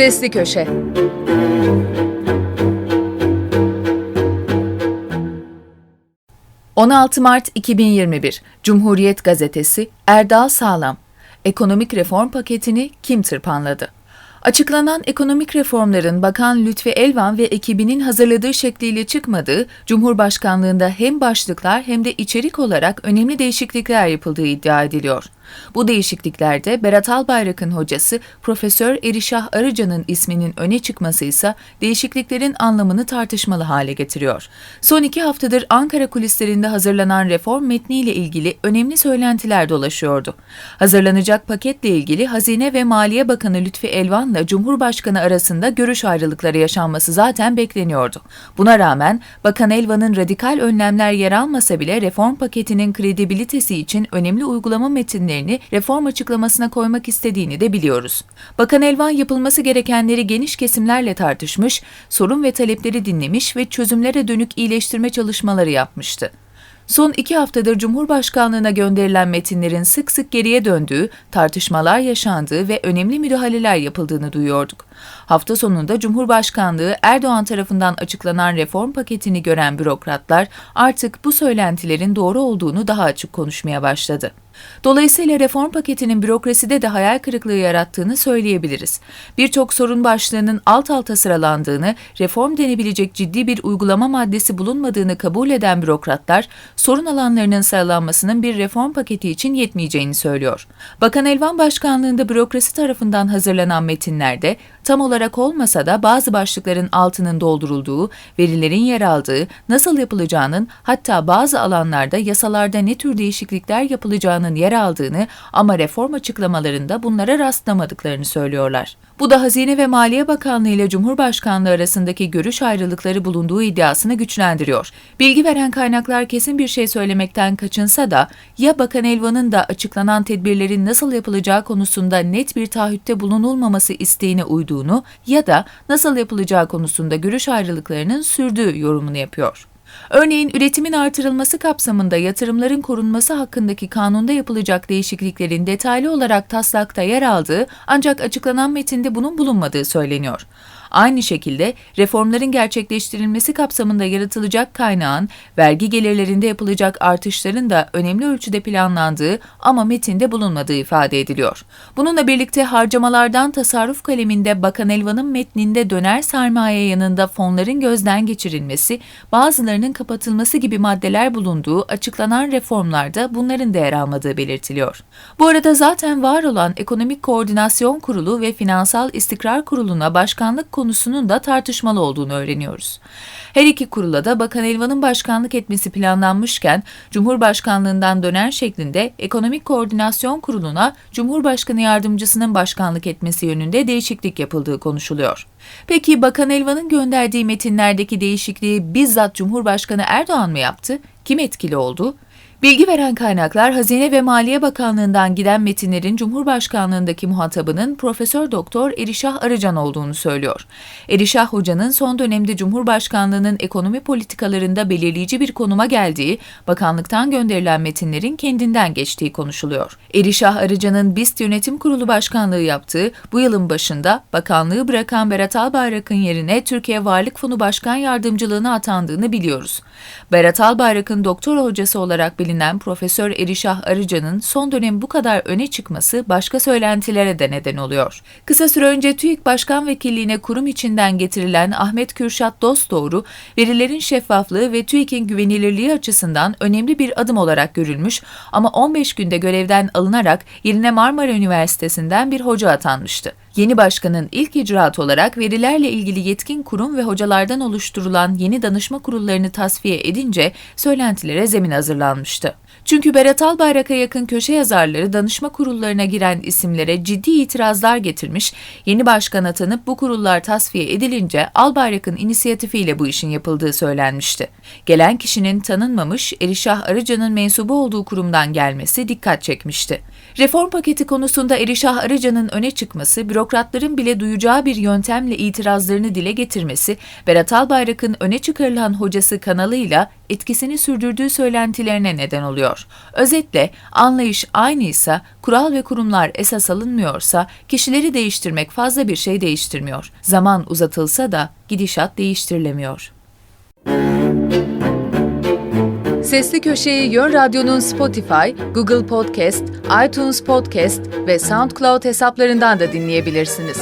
Sesli Köşe ...16 Mart 2021 Cumhuriyet Gazetesi Erdal Sağlam Ekonomik reform paketini kim tırpanladı? Açıklanan ekonomik reformların Bakan Lütfi Elvan ve ekibinin hazırladığı şekliyle çıkmadığı, Cumhurbaşkanlığında hem başlıklar hem de içerik olarak önemli değişiklikler yapıldığı iddia ediliyor. Bu değişikliklerde Berat Albayrak'ın hocası Profesör Erişah Arıcan'ın isminin öne çıkması ise değişikliklerin anlamını tartışmalı hale getiriyor. Son iki haftadır Ankara kulislerinde hazırlanan reform metniyle ilgili önemli söylentiler dolaşıyordu. Hazırlanacak paketle ilgili Hazine ve Maliye Bakanı Lütfi Elvan'la Cumhurbaşkanı arasında görüş ayrılıkları yaşanması zaten bekleniyordu. Buna rağmen Bakan Elvan'ın radikal önlemler yer almasa bile reform paketinin kredibilitesi için önemli uygulama metinleri önerilerini reform açıklamasına koymak istediğini de biliyoruz. Bakan Elvan yapılması gerekenleri geniş kesimlerle tartışmış, sorun ve talepleri dinlemiş ve çözümlere dönük iyileştirme çalışmaları yapmıştı. Son iki haftadır Cumhurbaşkanlığına gönderilen metinlerin sık sık geriye döndüğü, tartışmalar yaşandığı ve önemli müdahaleler yapıldığını duyuyorduk. Hafta sonunda Cumhurbaşkanlığı Erdoğan tarafından açıklanan reform paketini gören bürokratlar artık bu söylentilerin doğru olduğunu daha açık konuşmaya başladı. Dolayısıyla reform paketinin bürokraside de hayal kırıklığı yarattığını söyleyebiliriz. Birçok sorun başlığının alt alta sıralandığını, reform denebilecek ciddi bir uygulama maddesi bulunmadığını kabul eden bürokratlar, sorun alanlarının sıralanmasının bir reform paketi için yetmeyeceğini söylüyor. Bakan Elvan Başkanlığında bürokrasi tarafından hazırlanan metinlerde tam olarak olmasa da bazı başlıkların altının doldurulduğu, verilerin yer aldığı, nasıl yapılacağının hatta bazı alanlarda yasalarda ne tür değişiklikler yapılacağının yer aldığını ama reform açıklamalarında bunlara rastlamadıklarını söylüyorlar. Bu da Hazine ve Maliye Bakanlığı ile Cumhurbaşkanlığı arasındaki görüş ayrılıkları bulunduğu iddiasını güçlendiriyor. Bilgi veren kaynaklar kesin bir şey söylemekten kaçınsa da ya Bakan Elvan'ın da açıklanan tedbirlerin nasıl yapılacağı konusunda net bir taahhütte bulunulmaması isteğine uyduğunu ya da nasıl yapılacağı konusunda görüş ayrılıklarının sürdüğü yorumunu yapıyor. Örneğin üretimin artırılması kapsamında yatırımların korunması hakkındaki kanunda yapılacak değişikliklerin detaylı olarak taslakta yer aldığı ancak açıklanan metinde bunun bulunmadığı söyleniyor. Aynı şekilde reformların gerçekleştirilmesi kapsamında yaratılacak kaynağın vergi gelirlerinde yapılacak artışların da önemli ölçüde planlandığı ama metinde bulunmadığı ifade ediliyor. Bununla birlikte harcamalardan tasarruf kaleminde Bakan Elvan'ın metninde döner sermaye yanında fonların gözden geçirilmesi, bazılarının kapatılması gibi maddeler bulunduğu açıklanan reformlarda bunların da yer almadığı belirtiliyor. Bu arada zaten var olan Ekonomik Koordinasyon Kurulu ve Finansal İstikrar Kurulu'na başkanlık konusunun da tartışmalı olduğunu öğreniyoruz. Her iki kurula da Bakan Elvan'ın başkanlık etmesi planlanmışken Cumhurbaşkanlığından dönen şeklinde Ekonomik Koordinasyon Kurulu'na Cumhurbaşkanı Yardımcısının başkanlık etmesi yönünde değişiklik yapıldığı konuşuluyor. Peki Bakan Elvan'ın gönderdiği metinlerdeki değişikliği bizzat Cumhurbaşkanı Erdoğan mı yaptı? Kim etkili oldu? Bilgi veren kaynaklar Hazine ve Maliye Bakanlığı'ndan giden metinlerin Cumhurbaşkanlığındaki muhatabının Profesör Doktor Erişah Arıcan olduğunu söylüyor. Erişah Hoca'nın son dönemde Cumhurbaşkanlığının ekonomi politikalarında belirleyici bir konuma geldiği, bakanlıktan gönderilen metinlerin kendinden geçtiği konuşuluyor. Erişah Arıcan'ın BIST Yönetim Kurulu Başkanlığı yaptığı bu yılın başında bakanlığı bırakan Berat Albayrak'ın yerine Türkiye Varlık Fonu Başkan Yardımcılığına atandığını biliyoruz. Berat Albayrak'ın doktora hocası olarak bilinen bilinen Profesör Erişah Arıcan'ın son dönem bu kadar öne çıkması başka söylentilere de neden oluyor. Kısa süre önce TÜİK Başkan Vekilliğine kurum içinden getirilen Ahmet Kürşat Dostdoğru, verilerin şeffaflığı ve TÜİK'in güvenilirliği açısından önemli bir adım olarak görülmüş ama 15 günde görevden alınarak yerine Marmara Üniversitesi'nden bir hoca atanmıştı. Yeni başkanın ilk icraat olarak verilerle ilgili yetkin kurum ve hocalardan oluşturulan yeni danışma kurullarını tasfiye edince söylentilere zemin hazırlanmıştı. Çünkü Berat Albayrak'a yakın köşe yazarları danışma kurullarına giren isimlere ciddi itirazlar getirmiş, yeni başkan atanıp bu kurullar tasfiye edilince Albayrak'ın inisiyatifiyle bu işin yapıldığı söylenmişti. Gelen kişinin tanınmamış Erişah Arıcan'ın mensubu olduğu kurumdan gelmesi dikkat çekmişti. Reform paketi konusunda Erişah Arıcan'ın öne çıkması, bürokratların bile duyacağı bir yöntemle itirazlarını dile getirmesi, Berat Albayrak'ın öne çıkarılan hocası kanalıyla etkisini sürdürdüğü söylentilerine neden oluyor. Özetle anlayış aynıysa, kural ve kurumlar esas alınmıyorsa, kişileri değiştirmek fazla bir şey değiştirmiyor. Zaman uzatılsa da gidişat değiştirilemiyor. Sesli Köşe'yi Yön Radyo'nun Spotify, Google Podcast, iTunes Podcast ve SoundCloud hesaplarından da dinleyebilirsiniz.